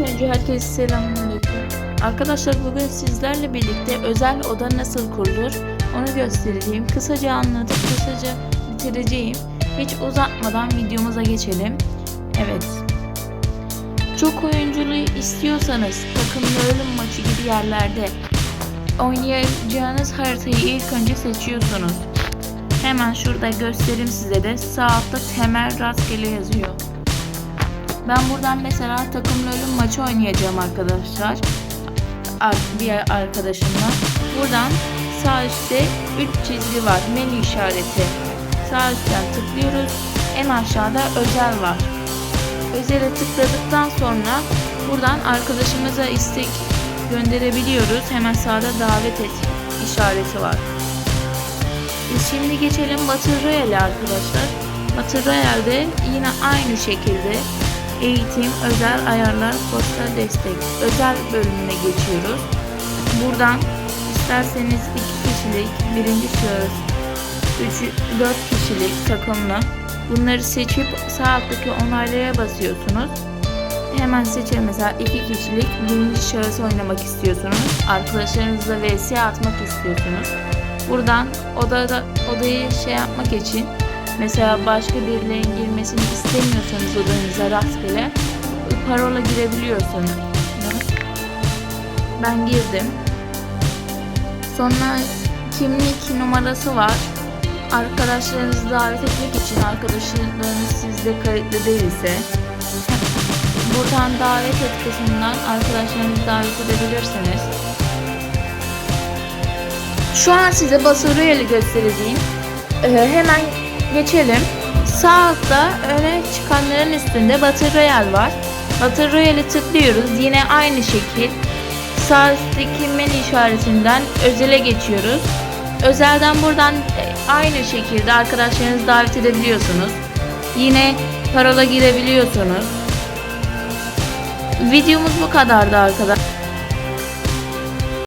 Önce herkese selamünaleyküm. Arkadaşlar bugün sizlerle birlikte özel oda nasıl kurulur onu göstereceğim. Kısaca anlatıp kısaca bitireceğim. Hiç uzatmadan videomuza geçelim. Evet. Çok oyunculuğu istiyorsanız takımlı ölüm maçı gibi yerlerde oynayacağınız haritayı ilk önce seçiyorsunuz. Hemen şurada göstereyim size de. Sağ altta temel rastgele yazıyor. Ben buradan mesela takımlı ölüm maçı oynayacağım arkadaşlar. Ar- Diğer arkadaşımla. Buradan sağ üstte 3 çizgi var. Menü işareti. Sağ üstten tıklıyoruz. En aşağıda özel var. Özele tıkladıktan sonra buradan arkadaşımıza istek gönderebiliyoruz. Hemen sağda davet et işareti var. Şimdi geçelim Battle Royale arkadaşlar. Battle Royale'de yine aynı şekilde eğitim, özel ayarlar, postal destek, özel bölümüne geçiyoruz. Buradan isterseniz iki kişilik, birinci şahıs, 3, 4 kişilik takımla bunları seçip sağ alttaki onaylaya basıyorsunuz. Hemen seçelim mesela iki kişilik birinci şahıs oynamak istiyorsunuz. Arkadaşlarınızla vs atmak istiyorsunuz. Buradan odada odayı şey yapmak için mesela başka birilerinin girmesini istemiyorsanız odanıza rastgele parola girebiliyorsunuz. Ben girdim. Sonra kimlik numarası var. Arkadaşlarınızı davet etmek için arkadaşlarınız sizde kayıtlı değilse buradan davet et kısmından arkadaşlarınızı davet edebilirsiniz. Şu an size Battle Royale'i göstereceğim. Ee, hemen geçelim. Sağ altta öne çıkanların üstünde Battle Royale var. Battle Royale'i tıklıyoruz. Yine aynı şekil. Sağ üstteki menü işaretinden özele geçiyoruz. Özelden buradan e, aynı şekilde arkadaşlarınızı davet edebiliyorsunuz. Yine parola girebiliyorsunuz. Videomuz bu kadardı arkadaşlar.